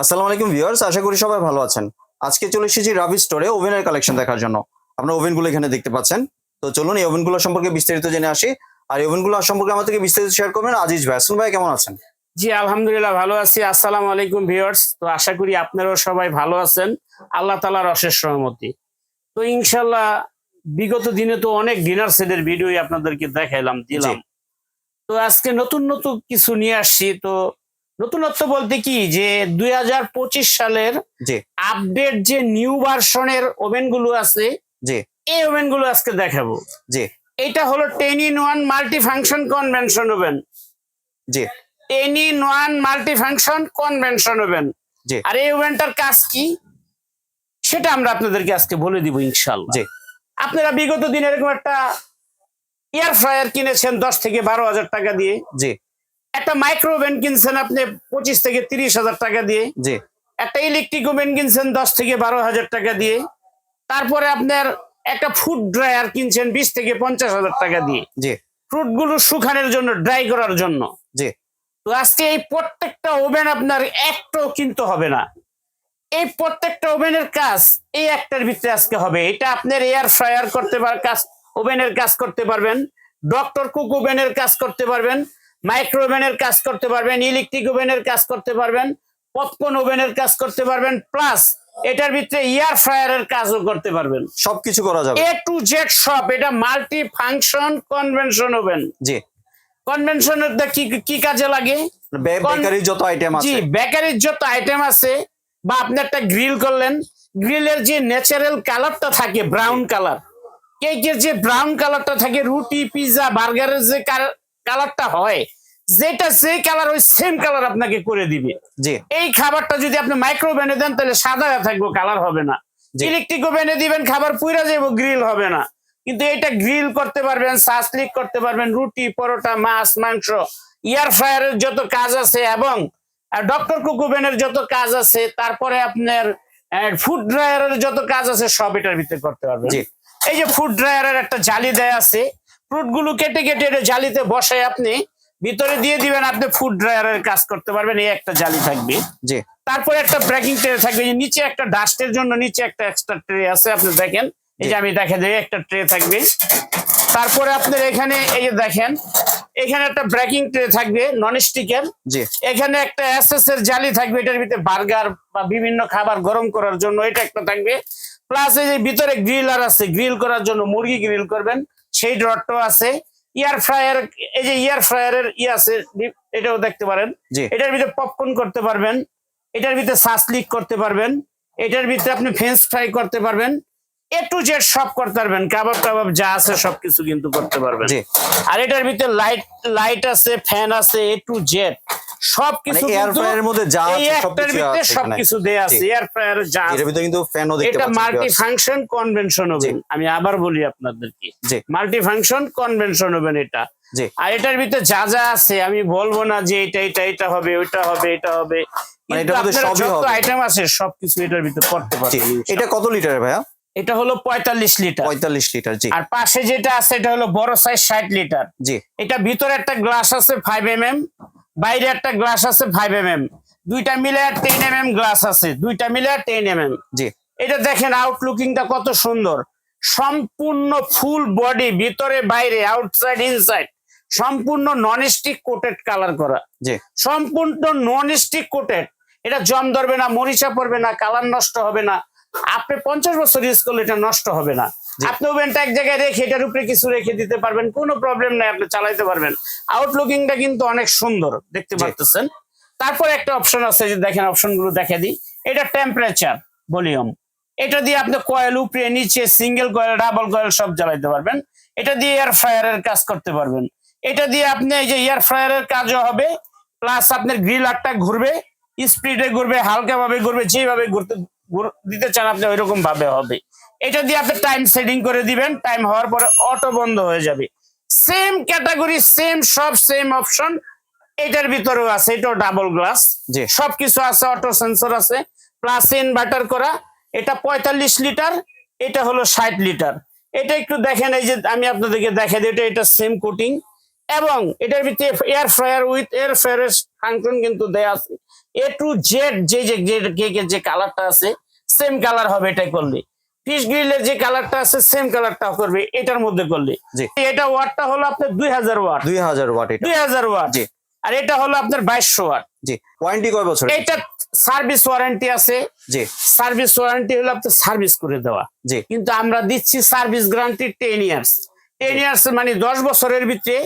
আসসালামু আলাইকুম ভিউয়ার্স আশা করি সবাই ভালো আছেন। আজকে চলে এসেছি রাভি স্টোরে ওভেনের কালেকশন দেখার জন্য। আপনারা ওভেনগুলো এখানে দেখতে পাচ্ছেন। তো চলুন এই ওভেনগুলো সম্পর্কে বিস্তারিত জেনে আসি। আর এই ওভেনগুলো সম্পর্কে আমাদেরকে বিস্তারিত শেয়ার করবেন আজিজ ভাই। আসুন ভাই কেমন আছেন? জি আলহামদুলিল্লাহ ভালো আছি। আসসালামু আলাইকুম ভিউয়ার্স। তো আশা করি আপনারাও সবাই ভালো আছেন। আল্লাহ তালার অশেষ সহমতি তো ইনশাল্লাহ বিগত দিনে তো অনেক ডিনার সেটের ভিডিও আপনাদেরকে দেখাইলাম দিলাম। তো আজকে নতুন নতুন কিছু নিয়ে আসছি। তো নতুনত্ব বলতে কি? যে দুই হাজার পঁচিশ সালের যে আপডেট যে নিউ ভার্সনের ওভেনগুলো আছে যে এই ওভেনগুলো আজকে দেখাবো। যে এটা হলো ten in one multi function convection oven যে ten in one multi function convection oven যে আর এই ওভেনটার কাজ কি? সেটা আমরা আপনাদেরকে আজকে বলে দিব ইনশাল্লাহ যে আপনারা বিগত দিন এরকম একটা এয়ার ফ্রায়ার কিনেছেন দশ থেকে বারো হাজার টাকা দিয়ে। জি। একটা মাইক্রো ওভেন কিনছেন আপনি পঁচিশ থেকে তিরিশ হাজার টাকা দিয়ে। জি। একটা ইলেকট্রিক ওভেন কিনছেন দশ থেকে বারো হাজার টাকা দিয়ে। তারপরে আপনার একটা ফুড ড্রায়ার কিনছেন বিশ থেকে পঞ্চাশ হাজার টাকা দিয়ে। জি। ফ্রুটগুলো শুকানোর জন্য ড্রাই করার জন্য। জি। তো আজকে এই প্রত্যেকটা ওভেন আপনার একটাও কিনতে হবে না। এই প্রত্যেকটা ওভেনের কাজ এই একটার ভিতরে আজকে হবে। এটা আপনার এয়ার ফ্রায়ার করতে পার কাজ ওভেনের কাজ করতে পারবেন। ডক্টর কুক ওভেনের কাজ করতে পারবেন। মাইক্রো ওভেনের কাজ করতে পারবেন ইলেকট্রিক ওভেনের কাজ করতে পারবেন পপকর্ন ওভেনের কাজ করতে পারবেন প্লাস এটার ভিতরে এয়ার ফ্রায়ারের কাজও করতে পারবেন। সবকিছু করা যাবে। এ টু জেড সব এটা মাল্টি ফাংশন কনভেনশন ওভেন। জি। কনভেনশনের কি কি কাজে লাগে? বেকারির যত আইটেম আছে। জি বেকারির যত আইটেম আছে বা আপনি একটা গ্রিল করলেন গ্রিলের যে ন্যাচারাল কালারটা থাকে ব্রাউন কালার কেকের যে ব্রাউন কালারটা থাকে রুটি পিৎজা বার্গারের যে কালারটা হয় যেটা যে কালার ওই সেম কালার আপনাকে করে দিবে। জি। এই খাবারটা যদি আপনি মাইক্রো ওভেনে দেন তাহলে সাদা থাকবে কালার হবে না। ইলেকট্রিক ওভেনে দিবেন খাবার পুইরা যাব গ্রিল হবে না। কিন্তু এটা গ্রিল করতে পারবেন সাসলিক করতে পারবেন রুটি পরোটা মাছ মাংস এয়ার ফ্রায়ারের যত কাজ আছে এবং ডক্টর কুকুবেনের যত কাজ আছে তারপরে আপনার ফুড ড্রায়ারের যত কাজ আছে সব এটার ভিতরে করতে পারবেন। জি। এই যে ফুড ড্রায়ারের একটা জালি দেয়া আছে ফ্রুটগুলো কেটে কেটে এটা জালিতে বসায় আপনি ভিতরে দিয়ে দিবেন আপনি ফুড ড্রায়ারের কাজ করতে পারবেন এই একটা জালি থাকবে। জি। তারপরে একটা ব্রেকিং ট্রে থাকবে যে নিচে একটা ডাস্টের জন্য নিচে একটা এক্সট্রা ট্রে আছে আপনি দেখেন। এই যে আমি দেখে দিই একটা ট্রে থাকবে। তারপরে আপনার এখানে এই যে দেখেন এখানে একটা ব্রেকিং ট্রে থাকবে নন স্টিকের জি। এখানে একটা এসএস এর জালি থাকবে এটার ভিতরে বার্গার বা বিভিন্ন খাবার গরম করার জন্য এটা একটা থাকবে। প্লাস এই যে ভিতরে গ্রিলার আছে গ্রিল করার জন্য মুরগি গ্রিল করবেন। সেই ড্রটও আছে। এয়ার ফ্রায়ার এই যে এয়ার ফ্রায়ারের ই আছে এটাও দেখতে পারেন। এটার ভিতরে পপকর্ন করতে পারবেন। এটার ভিতরে সাস লিক করতে পারবেন। এটার ভিতরে আপনি ফ্রেঞ্চ ফ্রাই করতে পারবেন। এ টু জেড সব করতে পারবেন। কাবাব টাবাব যা আছে সবকিছু কিন্তু করতে পারবেন। আর এটার ভিতরে লাইট লাইট আছে ফ্যান আছে এ টু জেড সবকিছু মানে এয়ার ফ্রায়ারের মধ্যে যা আছে সবকিছু ভিতরে আছে সবকিছু দেয়া আছে এয়ার ফ্রায়ার যা এর ভিতরে কিন্তু ফ্যানও দেখতে এটা মাল্টি ফাংশন কনভেনশন ওভেন আমি আবার বলি আপনাদেরকে। মাল্টি ফাংশন কনভেনশন ওভেন এটা। আর এটার ভিতরে যা যা আছে আমি বলব না যে এটা এটা এটা হবে ওইটা হবে এটা হবে। মানে আইটেম আছে সবকিছু এটার ভিতরে করতে পারবেন এটা কত লিটারের ভাইয়া? এটা হলো পঁয়তাল্লিশ লিটার পঁয়তাল্লিশ লিটার জি। আর পাশে যেটা আছে এটা হলো বড় সাইজ ষাট লিটার জি। এটা ভিতরে একটা গ্লাস আছে ফাইভ এম এম বাইরে একটা গ্লাস আছে ফাইভ এম এম দুইটা মিলে আর টেন এম এম গ্লাস আছে। দুইটা মিলে আর টেন এম এম জি। এটা দেখেন আউটলুকিংটা কত সুন্দর। সম্পূর্ণ ফুল বডি ভিতরে বাইরে আউটসাইড ইনসাইড সম্পূর্ণ নন স্টিক কোটেড কালার করা। জি। সম্পূর্ণ নন স্টিক কোটেড এটা জম ধরবে না মরিচা পড়বে না কালার নষ্ট হবে না। আপনি পঞ্চাশ বছর ইউজ করলে এটা নষ্ট হবে না। আপনি ওভেনটা এক জায়গায় রেখে এটার উপরে কিছু রেখে দিতে পারবেন কোনো প্রবলেম নাই আপনি চালাইতে পারবেন। আউটলুকিংটা কিন্তু অনেক সুন্দর দেখতে জি। পারতেছেন। তারপর একটা অপশন আছে যে দেখেন অপশনগুলো দেখে দিই। এটা টেম্পারেচার ভলিউম এটা দিয়ে আপনি কয়েল উপরে নিচে সিঙ্গেল কয়েল ডাবল কয়েল সব জ্বালাইতে পারবেন। এটা দিয়ে এয়ার ফ্রায়ারের কাজ করতে পারবেন। এটা দিয়ে আপনি এই যে এয়ার ফ্রায়ারের কাজও হবে প্লাস আপনার গ্রিল আটটা ঘুরবে স্পিডে ঘুরবে হালকা ভাবে ঘুরবে যেভাবে ঘুরতে ঘুর- দিতে চান আপনি ওইরকম ভাবে হবে। এটা দিয়ে আপনি টাইম সেটিং করে দিবেন। টাইম হওয়ার পরে অটো বন্ধ হয়ে যাবে। সেম ক্যাটাগরি সেম সব সেম অপশন এটার ভিতরেও আছে এটাও ডাবল গ্লাস জি। সবকিছু আছে অটো সেন্সর আছে। প্লাস ইনভার্টার করা। এটা পঁয়তাল্লিশ লিটার এটা হলো ষাট লিটার এটা একটু দেখেন এই যে আমি আপনাদেরকে দেখে দিই এটা এটা সেম কোটিং এবং এটার ভিতরে air fryer with air fryer function কিন্তু দেয়া আছে। এ টু জেড যে যে যে- কেকের যে কালারটা আছে সেম কালার হবে এটাই করলে। ফিশ গ্রিলের যে কালারটা আছে সেম কালারটা করবে এটার মধ্যে করলে। জি। এটা ওয়াটটা হলো আপনার দুই হাজার ওয়াট দুই হাজার ওয়াট এটা। দুই হাজার ওয়াট জি। আর এটা হলো আপনার বাইশশো ওয়াট জি। ওয়ারেন্টি কয় বছর এটা সার্ভিস ওয়ারেন্টি আছে। জি। সার্ভিস ওয়ারেন্টি হলো আপনার সার্ভিস করে দেওয়া। জি। কিন্তু আমরা দিচ্ছি service guarantee ten years ten years মানে দশ বছরের ভিতরে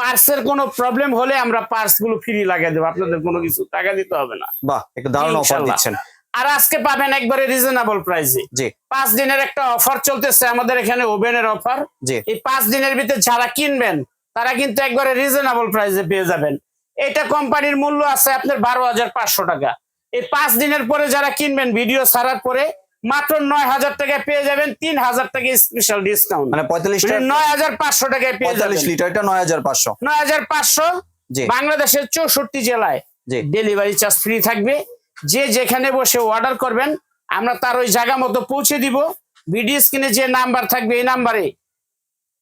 পার্সের কোনো প্রবলেম হলে আমরা পার্সগুলো ফ্রি লাগিয়ে দেবো। আপনাদের কোনো কিছু টাকা দিতে হবে না। বাহ একটা দারুণ অফার দিচ্ছেন। আর আজকে পাবেন একবারে রিজনেবল প্রাইসে জি। পাঁচ দিনের একটা অফার চলতেছে আমাদের এখানে ওভেনের অফার জি। এই পাঁচ দিনের ভিতরে যারা কিনবেন তারা কিন্তু একবারে রিজনেবল প্রাইসে পেয়ে যাবেন। এটা কোম্পানির মূল্য আছে আপনার বারো হাজার পাঁচশো টাকা। এই পাঁচ দিনের পরে যারা কিনবেন ভিডিও ছাড়ার পরে মাত্র নয় হাজার টাকায় পেয়ে যাবেন তিন হাজার টাকা স্পেশাল ডিসকাউন্ট মানে পঁয়তাল্লিশ মানে নয় হাজার পাঁচশো টাকায় পেয়ে যাবেন। পঁয়তাল্লিশ লিটারটা নয় হাজার পাঁচশো। নয় হাজার পাঁচশো বাংলাদেশের চৌষট্টি জেলায় ডেলিভারি চার্জ ফ্রি থাকবে। যে যেখানে বসে অর্ডার করবেন আমরা তার ওই জায়গা মতো পৌঁছে দিব। ভিডিও স্ক্রিনে যে নাম্বার থাকবে এই নাম্বারে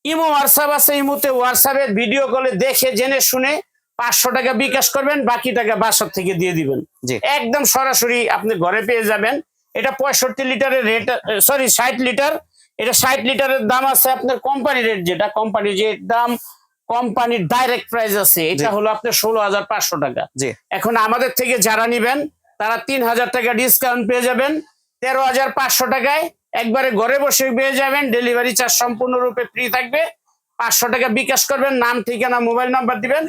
ইমো হোয়াটসঅ্যাপ আছে ইমোতে হোয়াটসঅ্যাপে ভিডিও কলে দেখে জেনে শুনে পাঁচশো টাকা বিকাশ করবেন বাকি টাকা বাসার থেকে দিয়ে দিবেন। একদম সরাসরি আপনি ঘরে পেয়ে যাবেন। এটা পঁয়ষট্টি লিটারের রেট সরি ষাট লিটার। এটা ষাট লিটারের দাম আছে আপনার কোম্পানি রেট যেটা। কোম্পানি যে দাম কোম্পানির ডাইরেক্ট প্রাইস আছে এটা হলো আপনার ষোলো হাজার পাঁচশো টাকা। এখন আমাদের থেকে যারা নিবেন তারা তিন হাজার টাকা ডিসকাউন্ট পেয়ে যাবেন। তেরো হাজার পাঁচশো টাকায় একবারে ঘরে বসে পেয়ে যাবেন। ডেলিভারি চার্জ সম্পূর্ণরূপে ফ্রি থাকবে। পাঁচশো টাকা বিকাশ করবেন নাম ঠিকানা মোবাইল নাম্বার দিবেন।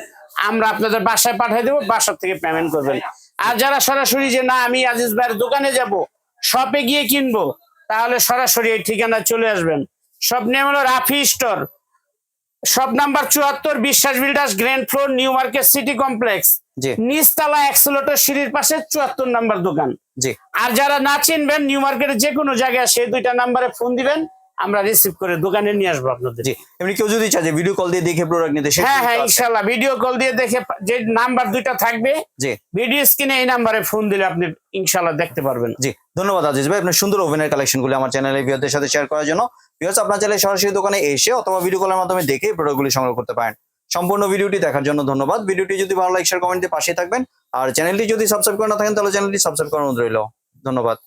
আমরা আপনাদের বাসায় পাঠিয়ে দেবো বাসার থেকে পেমেন্ট করবেন। আর যারা সরাসরি যে না আমি আজিজ ভাইয়ের দোকানে যাব শপে গিয়ে কিনবো তাহলে সরাসরি এই ঠিকানা চলে আসবেন। সব নেম হলো রাফি স্টোর। শপ নাম্বার চুয়াত্তর Biswas builders grand floor new market city complex. নিচতলা এক্সেলেটর সিঁড়ির পাশে চুয়াত্তর নাম্বার দোকান। আর যারা না চিনবেন নিউ মার্কেটের যে কোনো জায়গায় সেই দুইটা নাম্বারে ফোন দিবেন আমরা রিসিভ করে দোকানে নিয়ে আসব আপনাদের। এমনি কেউ যদি চায় যে ভিডিও কল দিয়ে দেখে প্রোডাক্ট নিতে হ্যাঁ হ্যাঁ কিন্তু ইনশাল্লাহ ভিডিও কল দিয়ে দেখে যে নাম্বার দুইটা থাকবে জি। ভিডিও স্ক্রিনে এই নাম্বারে ফোন দিলে আপনি ইনশাল্লাহ দেখতে পারবেন। জি। ধন্যবাদ আজিজ ভাই। আপনার সুন্দর ওভেনের কালেকশনগুলি আমার চ্যানেলে ভিউয়ারদের সাথে শেয়ার করার জন্য। ভিওস আপনার চ্যানেলে সরাসরি দোকানে এসে অথবা ভিডিও কলের মাধ্যমে দেখে প্রোডাক্টগুলি সংগ্রহ করতে পারেন। সম্পূর্ণ ভিডিওটি দেখার জন্য ধন্যবাদ। ভিডিওটি যদি ভালো লাগে শেয়ার কমেন্টে পাশে থাকবেন। আর চ্যানেলটি যদি সাবস্ক্রাইব করে না থাকেন, তাহলে চ্যানেলটি সাবস্ক্রাইব করানো রইল। ধন্যবাদ।